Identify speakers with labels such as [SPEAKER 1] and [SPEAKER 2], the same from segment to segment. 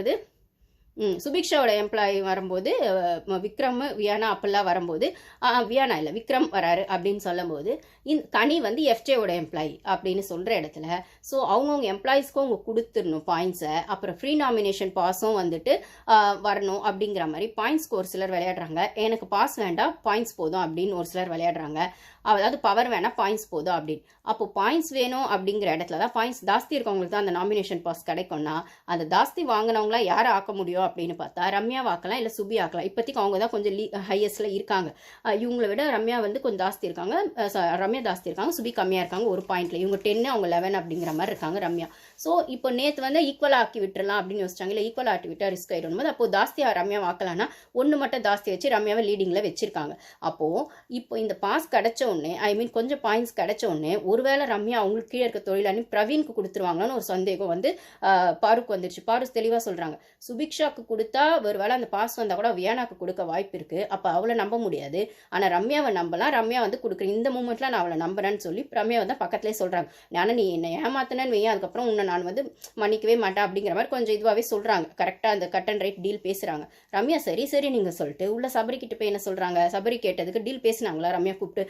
[SPEAKER 1] ஆகுது. ம் சுபிக்ஷாவோட எம்ப்ளாயி வரும்போது விக்ரம் வியானா அப்பெல்லாம் வரும்போது வியானா இல்லை விக்ரம் வராரு அப்படின்னு சொல்லும்போது இந்த கனி வந்து எஃப்ஜேவோட எம்ப்ளாயி அப்படின்னு சொல்கிற இடத்துல ஸோ அவங்கவுங்க எம்ப்ளாயீஸ்க்கும் அவங்க கொடுத்துடணும் பாயிண்ட்ஸை அப்புறம் ஃப்ரீ நாமினேஷன் பாஸும் வந்துட்டு வரணும் அப்படிங்கிற மாதிரி பாயிண்ட்ஸ்க்கு ஒரு சிலர் விளையாடுறாங்க. எனக்கு பாஸ் வேண்டாம் பாயிண்ட்ஸ் போதும் அப்படின்னு ஒரு சிலர் விளையாடுறாங்க. அதாவது பவர் வேணால் பாயிண்ட்ஸ் போதும் அப்படின்னு. அப்போ பாயிண்ட்ஸ் வேணும் அப்படிங்கிற இடத்துல தான் பாயிண்ட்ஸ் ஜாஸ்தி இருக்கவங்களுக்கு தான் அந்த நாமினேஷன் பாஸ் கிடைக்கும்னா அந்த ஜாஸ்தி வாங்கினவங்கள யாரை ஆக்க முடியும் அப்படின்னு பார்த்தா ரம்யா வாக்கலாம் இல்லை சுபி ஆக்கலாம். இப்போதைக்கு அவங்க தான் கொஞ்சம் லீ ஹையஸ்டில் இருக்காங்க இவங்களை விட ரம்யா வந்து கொஞ்சம் ஜாஸ்தி இருக்காங்க. ரம்யா ஜாஸ்தி இருக்காங்க சுபி கம்மியாக இருக்காங்க ஒரு பாயிண்ட்ல இவங்க டென்னு அவங்க லெவன் அப்படிங்கிற மாதிரி இருக்காங்க ரம்யா. ஸோ இப்போ நேற்று வந்து ஈக்குவலாக ஆக்கி விட்டுறலாம் அப்படின்னு யோசிச்சாங்க. இல்லை ஈக்குவல் ஆக்கி விட்டால் ரிஸ்க் ஆயிடும் போது அப்போது ஜாஸ்தியாக ரம்யா ஆக்கலாம்னா ஒன்று மட்டும் ஜாஸ்தி வச்சு ரம்யாவை லீடிங்கில் வச்சுருக்காங்க. அப்போது இப்போ இந்த பாஸ் கிடைச்ச உடனே ஐ மீன் கொஞ்சம் பாயிண்ட்ஸ் கிடைச்ச உடனே ஒருவேளை ரம்யா அவங்களுக்கு கீழே இருக்க தொழிலாளி பிரவீனுக்கு கொடுத்துருவாங்களான்னு ஒரு சந்தேகம் வந்து பாருக்கு வந்துருச்சு. பாரு தெளிவாக சொல்கிறாங்க சுபிக்ஷாக்கு கொடுத்தா ஒருவேளை அந்த பாஸ் வந்தால் கூட வியானாக்கு கொடுக்க வாய்ப்பு இருக்குது அப்போ அவளை நம்ப முடியாது. ஆனால் ரம்யாவை நம்பலாம் ரம்யா வந்து கொடுக்குறேன் இந்த மூமெண்ட்டில் நான் அவளை நம்புறேன்னு சொல்லி ரம்யா வந்து பக்கத்துலேயே சொல்கிறாங்க ஆனால் நீ என்னை ஏமாத்தினேன்னு வையன் அதுக்கப்புறம் உன்னை நான் வந்து மன்னிக்கவே மாட்டேன் அப்படிங்கிற மாதிரி கொஞ்சம் இதுவாகவே சொல்கிறாங்க கரெக்டாக அந்த கட் அண்ட் ரைட் டீல் பேசுகிறாங்க ரம்யா சரி சரி நீங்கள் சொல்லிட்டு உள்ள சபரி கிட்ட போய் என்ன சொல்கிறாங்க சபரி கேட்டதுக்கு டீல் பேசினாங்களா? ரம்யா கூப்பிட்டு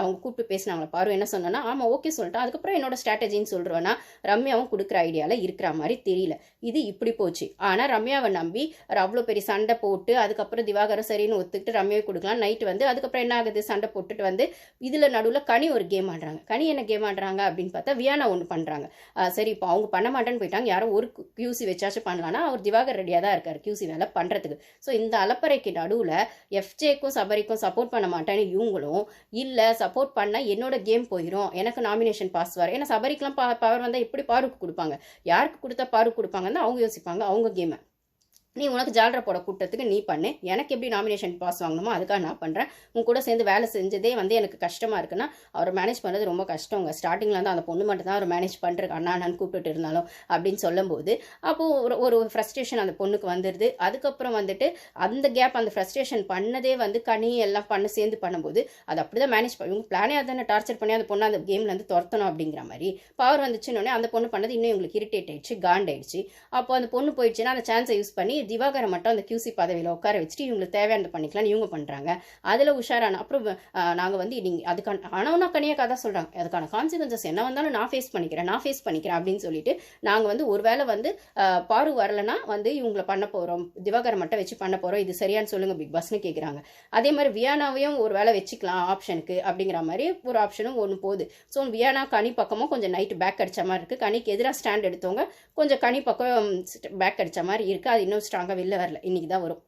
[SPEAKER 1] அவங்க கூப்பிட்டு பேசினாங்களா பாரு என்ன சொன்னா ஆமாம் ஓகே சொல்லிட்டு. அதுக்கப்புறம் என்னோட ஸ்ட்ராட்டஜின்னு சொல்கிறேன்னா ரம்யாவும் கொடுக்குற ஐடியாவில் இருக்கிற மாதிரி தெரியல. இது இப்படி போச்சு. ஆனால் ரம்யாவை நம்பி அவ்வளோ பெரிய சண்டை போட்டு அதுக்கப்புறம் திவாகரம் சரின்னு ஒத்துக்கிட்டு ரம்யாவை கொடுக்கலாம். நைட்டு வந்து அதுக்கப்புறம் என்ன ஆகுது? சண்டை போட்டுட்டு வந்து இதில் நடுவில் கனி ஒரு கேம் ஆடுறாங்க. கனி என்ன கேம் ஆடுறாங்க அப்படின்னு பார்த்தா வியானா ஒன்று பண்ணுறாங்க சரி இப்போ அவங்க பண்ண மாட்டேன்னு போயிட்டாங்க. யாரோ ஒரு கியூசி வச்சாச்சும் பண்ணலான்னா அவர் திவாகர் ரெடியாக தான் இருக்கார் கியூசி வேலை பண்ணுறதுக்கு ஸோ இந்த அலப்பறைக்கு நடுவில் எஃப்ஜேக்கும் சபரிக்கும் சப்போர்ட் பண்ண மாட்டேன்னு இவங்களும் இல்லை சப்போர்ட் பண்ணால் என்னோட கேம் போயிடும் எனக்கு நாமினேஷன் பாஸ் வர ஏன்னா சபரிக்கெலாம் பா பவர் வந்தால் எப்படி பாருக்கு கொடுப்பாங்க. யாருக்கு கொடுத்தா பாருக்கு கொடுப்பாங்கன்னு அவங்க யோசிப்பாங்க. அவங்க கேமை நீ உனக்கு ஜாலரை போட கூட்டத்துக்கு நீ பண்ணு. எனக்கு எப்படி நாமினேஷன் பாஸ் வாங்கணுமோ அதுக்காக நான் பண்ணுறேன் உன் கூட சேர்ந்து வேலை செஞ்சதே வந்து எனக்கு கஷ்டமாக இருக்குன்னா அவரை மேனேஜ் பண்ணுறது ரொம்ப கஷ்டங்க ஸ்டார்டிங்கில் வந்து அந்த பொண்ணு மட்டும் தான் அவர் மேனேஜ் பண்ணுறது அண்ணா அண்ணான்னு இருந்தாலும் அப்படின்னு சொல்லும்போது அப்போது ஒரு ஒரு ஃப்ரஸ்ட்ரேஷன் அந்த பொண்ணுக்கு வந்துடுது அதுக்கப்புறம் வந்துட்டு அந்த கேப் அந்த ஃப்ரஸ்ட்ரேஷன் பண்ணதே வந்து கனி எல்லாம் பண்ண சேர்ந்து பண்ணும்போது அது அப்படி தான் மேனேஜ் பண்ணி இவங்க பிளானே அதானே டார்ச்சர் பண்ணி அந்த பொண்ணை அந்த கேம்லேருந்து துரத்தணும் அப்படிங்கிற மாதிரி பவர் வந்துச்சுன்னொடனே அந்த பொண்ணு பண்ணது இன்னும் இவங்களுக்கு இரிட்டேட் ஆயிடுச்சு காண்டாயிடுச்சு அப்போ அந்த பொண்ணு போயிடுச்சுன்னா அந்த சான்ஸை யூஸ் பண்ணி திவாகரை மட்டும் அந்த கியூசி பதவியில் உட்கார வச்சுட்டு இவங்களுக்கு தேவையானது பண்ணிக்கலாம்னு இவங்க பண்ணுறாங்க அதில் உஷாரான அப்புறம் நாங்கள் வந்து நீங்கள் அதுக்கான ஆனவனா கனியாக கதை சொல்கிறாங்க அதுக்கான கான்சிக்வன்சஸ் என்ன வந்தாலும் நான் ஃபேஸ் பண்ணிக்கிறேன் நான் ஃபேஸ் பண்ணிக்கிறேன் அப்படின்னு சொல்லிட்டு நாங்கள் வந்து ஒருவேளை வந்து பாரு வரலன்னா வந்து இவங்களை பண்ண போகிறோம் திவாகரை மட்டும் வச்சு பண்ண போகிறோம் இது சரியான்னு சொல்லுங்கள் பிக் பாஸ்னு கேட்குறாங்க அதே மாதிரி வியானாவையும் ஒரு வேளை வச்சுக்கலாம் ஆப்ஷனுக்கு அப்படிங்கிற மாதிரி ஒரு ஆப்ஷனும் ஒன்று போகுது. ஸோ வியானா கனி பக்கமும் கொஞ்சம் நைட்டு பேக் அடிச்ச மாதிரி இருக்குது கனிக்கு எதிராக ஸ்டாண்ட் எடுத்தவங்க கொஞ்சம் கனி பக்கம் பேக் அடிச்ச மாதிரி இருக்குது அது இன்னும் ஸ்ட்ராங்காக வெளில வரல. இன்னைக்கு தான் வரும்.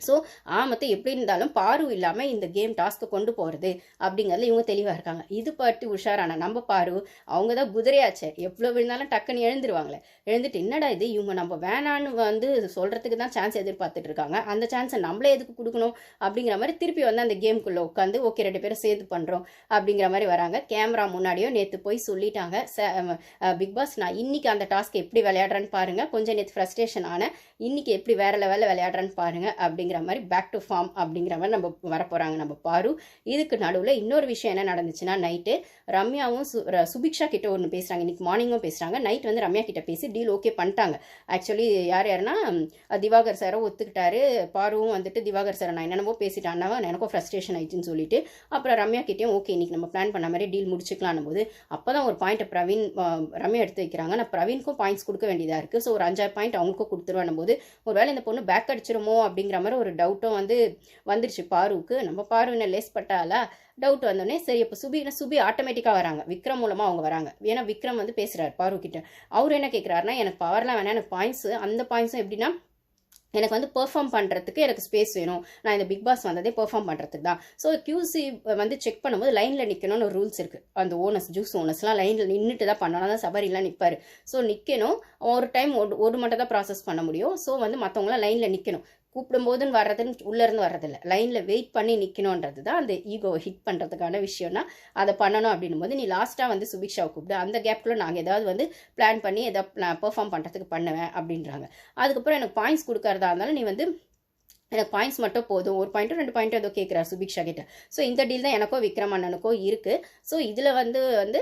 [SPEAKER 1] ஸோ ஆமத்தை எப்படி இருந்தாலும் பாரு இல்லாமல் இந்த கேம் டாஸ்க்கு கொண்டு போகிறது அப்படிங்கிறதுல இவங்க தெளிவாக இருக்காங்க. இது பார்த்து உஷாரான? நம்ம பாரு அவங்க தான் குதிரையாச்சே. எவ்வளோ விழுந்தாலும் டக்குன்னு எழுந்துருவாங்களே. எழுந்துட்டு என்னடா இது? இவங்க நம்ம வேணான்னு வந்து சொல்கிறதுக்கு தான் சான்ஸ் எதிர்பார்த்துட்டு இருக்காங்க. அந்த சான்ஸை நம்மளே எதுக்கு கொடுக்கணும் அப்படிங்கிற மாதிரி திருப்பி வந்து அந்த கேம்குள்ளே உட்காந்து ஓகே ரெண்டு பேரும் சேர்ந்து பண்ணுறோம் அப்படிங்கிற மாதிரி வராங்க. கேமரா முன்னாடியோ நேற்று போய் சொல்லிட்டாங்க. பிக் பாஸ் நான் இன்னைக்கு அந்த டாஸ்க் எப்படி விளையாடுறேன்னு பாருங்க. கொஞ்சம் நேற்று ஃப்ரஸ்ட்ரேஷன் ஆன இன்னைக்கு எப்படி வேற லெவலில் விளையாடுறேன்னு அப்படி அப்படிங்கிற மாதிரி பேக் டு ஃபார்ம் அப்படிங்கிற மாதிரி நம்ம வரப்போகிறாங்க நம்ம பாரு இதுக்கு நடுவில் இன்னொரு விஷயம் என்ன நடந்துச்சுன்னா நைட்டு ரம்யாவும் சு சுபிக்ஷா கிட்ட ஒன்று பேசுகிறாங்க இன்னைக்கு மார்னிங்கும் பேசுகிறாங்க நைட் வந்து ரம்யா கிட்ட பேசி டீல் ஓகே பண்ணிட்டாங்க. ஆக்சுவலி யார் யாருன்னா திவாகர் சாரை ஒத்துக்கிட்டாரு. பாருவும் வந்துட்டு திவாகர் சாரை நான் என்னென்னமோ பேசிட்டேன். அண்ணாவா எனக்கும் ஃப்ரஸ்ட்ரேஷன் ஆயிடுச்சுன்னு சொல்லிட்டு அப்புறம் ரம்யா கிட்டேயும் ஓகே இன்னைக்கு நம்ம பிளான் பண்ண மாதிரி டீல் முடிச்சுக்கலாம் போது அப்போ தான் ஒரு பாயிண்ட்டை பிரவீன் ரம்யா எடுத்து வைக்கிறாங்க. நான் பிரவீனுக்கும் பாயிண்ட்ஸ் கொடுக்க வேண்டியதாக இருக்குது ஸோ ஒரு அஞ்சாறு பாயிண்ட் அவங்களுக்கும் கொடுத்துருவேன் போது ஒரு வேளை இந்த பொண்ணு பேக் அடிச்சிருமோ அப்படிங்கிற மாதிரி ஒரு டவுட்டும் வந்து வந்துருச்சு. பாருவுக்கு நம்ம பாரு என்ன லேஸ் பட்டாலா டவுட் வந்தோடனே சரி இப்போ சுபி சுபி ஆட்டோமேட்டிக்காக வராங்க. விக்ரம் மூலமாக அவங்க வராங்க. ஏன்னா விக்ரம் வந்து பேசுகிறார் பாரு அவர் என்ன கேட்குறாருன்னா எனக்கு பவர்லாம் வேணாம் எனக்கு பாயிண்ட்ஸ் அந்த பாயிண்ட்ஸும் எப்படின்னா எனக்கு வந்து பெர்ஃபார்ம் பண்ணுறதுக்கு எனக்கு ஸ்பேஸ் வேணும். நான் இந்த பிக் பாஸ் வந்ததே பெர்ஃபார்ம் பண்ணுறதுக்கு தான். ஸோ கியூசி வந்து செக் பண்ணும்போது லைனில் நிற்கணும்னு ஒரு ரூல்ஸ் இருக்குது அந்த ஓனர்ஸ் ஜூஸ் ஓனர்ஸ்லாம் லைனில் நின்றுட்டு தான் பண்ணணும். தான் சபரிலாம் நிற்பார் ஸோ நிற்கணும் ஒரு டைம் ஒரு ஒரு மட்டும் தான் ப்ராசஸ் பண்ண முடியும். ஸோ வந்து மற்றவங்களாம் லைனில் நிற்கணும் கூப்பிடும்போதுன்னு வர்றதுன்னு உள்ளேருந்து வர்றதில்ல. லைனில் வெயிட் பண்ணி நிற்கணுன்றது தான் அந்த ஈகோவை ஹிட் பண்ணுறதுக்கான விஷயம்னா அதை பண்ணணும் அப்படின்னும் போது நீ லாஸ்ட்டாக வந்து சுபிக்ஷாவை கூப்பிடு. அந்த கேப்பில் நாங்கள் ஏதாவது வந்து பிளான் பண்ணி எதாவது நான் பெர்ஃபார்ம் பண்ணுறதுக்கு பண்ணுவேன் அப்படின்றாங்க. அதுக்கப்புறம் எனக்கு பாயிண்ட்ஸ் கொடுக்கறதா இருந்தாலும் நீ வந்து எனக்கு பாயிண்ட்ஸ் மட்டும் போதும். ஒரு பாயிண்ட்டோ ரெண்டு பாயிண்ட்டோ ஏதோ கேட்குறாரு சுபிக்ஷா கிட்ட. ஸோ இந்த டீல் தான் எனக்கோ விக்ரம் அண்ணனுக்கோ இருக்குது ஸோ இதில் வந்து வந்து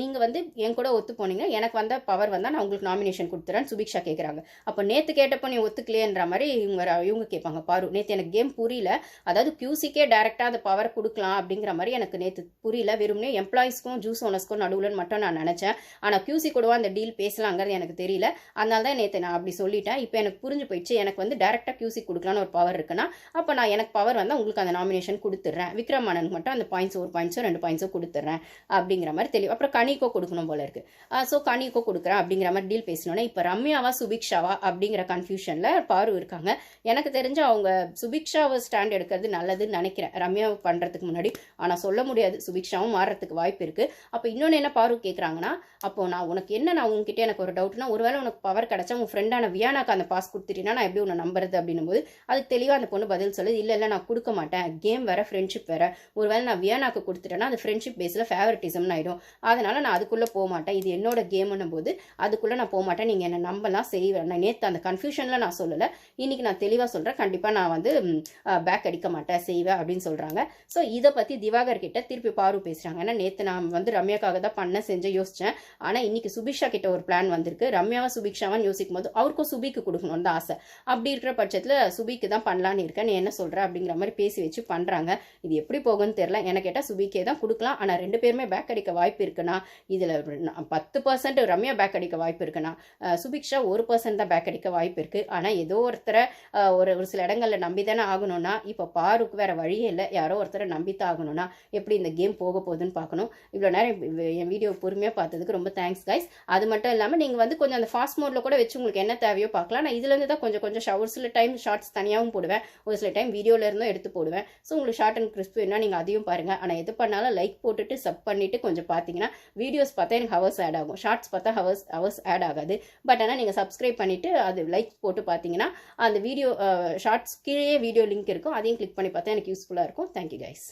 [SPEAKER 1] நீங்கள் வந்து என் கூட ஒத்து போனீங்கன்னா எனக்கு வந்த பவர் வந்தால் நான் உங்களுக்கு நாமினேஷன் கொடுத்துறேன் சுபிக்ஷா கேட்குறாங்க அப்போ நேற்று கேட்டப்போ நீ ஒத்துக்கலையன்ற மாதிரி இவங்க இவங்க கேட்பாங்க பாரு நேற்று எனக்கு கேம் புரியல. அதாவது கியூசிக்கே டேரெக்டாக அந்த பவர் கொடுக்கலாம் அப்படிங்கிற மாதிரி எனக்கு நேற்று புரியல. வெறும்னே எம்ப்ளாயிஸ்க்கும் ஜூஸ் ஓனர்ஸ்க்கும் நடுவில் மட்டும் நான் நினச்சேன். ஆனால் கியூசி கூடவா அந்த டீல் பேசலாங்கிறது எனக்கு தெரியல. அதனால தான் நேற்று நான் அப்படி சொல்லிட்டேன். இப்போ எனக்கு புரிஞ்சு போயிடுச்சு. எனக்கு வந்து டேரெக்டாக கியூசி கொடுக்கலான்னு ஒரு பவர் இருக்குன்னா அப்போ நான் எனக்கு பவர் வந்தால் உங்களுக்கு அந்த நாமினேஷன் கொடுத்துட்றேன் விக்ரம் மட்டும் அந்த பாயிண்ட்ஸ் ஒரு பாயிண்ட்ஸோ ரெண்டு பாயிண்ட்ஸோ கொடுத்துட்றேன் அப்படிங்கிற மாதிரி தெளிவு அப்புறம் கனிக்கோ கொடுக்கணும் போல இருக்கு. ஸோ கனிக்கோ கொடுக்குறேன் அப்படிங்கிற மாதிரி டீல் பேசினோன்னே இப்போ ரம்யாவா சுபிக்ஷாவா அப்படிங்கிற கன்ஃபியூஷனில் பாரு இருக்காங்க. எனக்கு தெரிஞ்சு அவங்க சுபிக்ஷாவை ஸ்டாண்ட் எடுக்கிறது நல்லதுன்னு நினைக்கிறேன். ரம்யா பண்ணுறதுக்கு முன்னாடி. ஆனால் சொல்ல முடியாது. சுபிக்ஷாவும் மாறுறதுக்கு வாய்ப்பு இருக்குது அப்போ இன்னொன்று என்ன பாரு கேட்குறாங்கன்னா அப்போ நான் உனக்கு என்ன நான் உங்ககிட்ட எனக்கு ஒரு டவுட்னா ஒருவேளை உனக்கு பவர் கிடைச்சா உன் ஃப்ரெண்டான வியானாக்கு அந்த பாஸ் கொடுத்துட்டீங்கன்னா நான் எப்படி உன்னை நம்புறது அப்படின்னும் போது அது தெளிவாக அந்த பொண்ணு பதில் சொல்லுது. இல்லை இல்லை நான் கொடுக்க மாட்டேன். கேம் வேற ஃப்ரெண்ட்ஷிப் வேற. ஒருவேளை நான் வியானாக்கு கொடுத்துட்டேன்னா அது ஃப்ரெண்ட்ஷிப் பேஸில் ஃபேவரட்டிசம்னு ஆகிடும் அதனால் நான் அதுக்குள்ளே போக மாட்டேன். இது என்னோட கேம்னும் போது அதுக்குள்ளே நான் போக மாட்டேன். நீங்கள் என்னை நம்பலாம் செய்வேன் நான் நேற்று அந்த கன்ஃபியூஷனில் நான் சொல்லலை. இன்னைக்கு நான் தெளிவாக சொல்கிறேன் கண்டிப்பாக நான் வந்து பேக் அடிக்க மாட்டேன். செய்வேன் அப்படின்னு சொல்கிறாங்க ஸோ இதை பற்றி திவாகர் கிட்ட திருப்பி பாரு பேசுகிறாங்க ஏன்னா நேற்று நான் வந்து ரம்யாக்காக தான் பண்ண செஞ்சு யோசித்தேன் ஆனால் இன்னைக்கு சுபிக்ஷா கிட்ட ஒரு பிளான் வந்திருக்கு. ரம்யாவை சுபிக்ஷாவான்னு யோசிக்கும் போது அவருக்கும் சுபிக்கு கொடுக்கணும்னு தான் ஆசை. அப்படி இருக்கிற பட்சத்தில் சுபிக்கு தான் பண்ணலான்னு இருக்கேன் நீ என்ன சொல்கிற அப்படிங்கிற மாதிரி பேசி வச்சு பண்ணுறாங்க இது எப்படி போகும்னு தெரியல. எனக்கு கேட்டால் சுபிக்கே தான் கொடுக்கலாம். ஆனால் ரெண்டு பேருமே பேக் அடிக்க வாய்ப்பு இருக்குன்னா இதில் பத்து பர்சன்ட் ரம்யா பேக் அடிக்க வாய்ப்பு இருக்குன்னா சுபிக்ஷா ஒரு பர்சன்ட் தான் பேக் அடிக்க வாய்ப்பு இருக்குது ஆனால் ஏதோ ஒருத்தரை ஒரு ஒரு சில இடங்களில் நம்பி தானே ஆகணும்னா இப்போ பாருக்கு வேறு வழியே இல்லை. யாரோ ஒருத்தரை நம்பித்தான் ஆகணும்னா எப்படி இந்த கேம் போக போகுதுன்னு பார்க்கணும். இவ்வளோ நேரம் என் வீடியோ பொறுமையாக பார்த்ததுக்கு ரொம்ப தேங்க்ஸ் கைஸ் அது மட்டும் இல்லாமல் நீங்கள் வந்து கொஞ்சம் அந்த ஃபாஸ்ட் மோடில் கூட வச்சு உங்களுக்கு என்ன தேவையோ பார்க்கலாம். நான் இதுலேருந்து தான் கொஞ்சம் கொஞ்சம் ஷவர் டைம் ஷார்ட்ஸ் தனியாக தனியாகவும் போடுவேன். ஒரு சில டைம் வீடியோல இருந்தும் எடுத்து போடுவேன். ஸோ உங்களுக்கு ஷார்ட் அண்ட் கிறிஸ்ப் வேணால் நீங்கள் அதையும் பாருங்கள் ஆனால் எது பண்ணாலும் லைக் போட்டுட்டு சப் பண்ணிட்டு கொஞ்சம் பார்த்தீங்கன்னா வீடியோஸ் பார்த்தா எனக்கு ஹவர்ஸ் ஆட் ஆகும். ஷார்ட்ஸ் பார்த்தா ஹவர்ஸ் ஹவர்ஸ் ஆட் ஆகாது. பட் ஆனால் நீங்கள் சப்ஸ்கிரைப் பண்ணிவிட்டு அது லைக் போட்டு பார்த்தீங்கன்னா அந்த வீடியோ ஷார்ட்ஸ் கீழே வீடியோ லிங்க் இருக்கும். அதையும் கிளிக் பண்ணி பார்த்தா எனக்கு யூஸ்ஃபுல்லாக இருக்கும். Thank you guys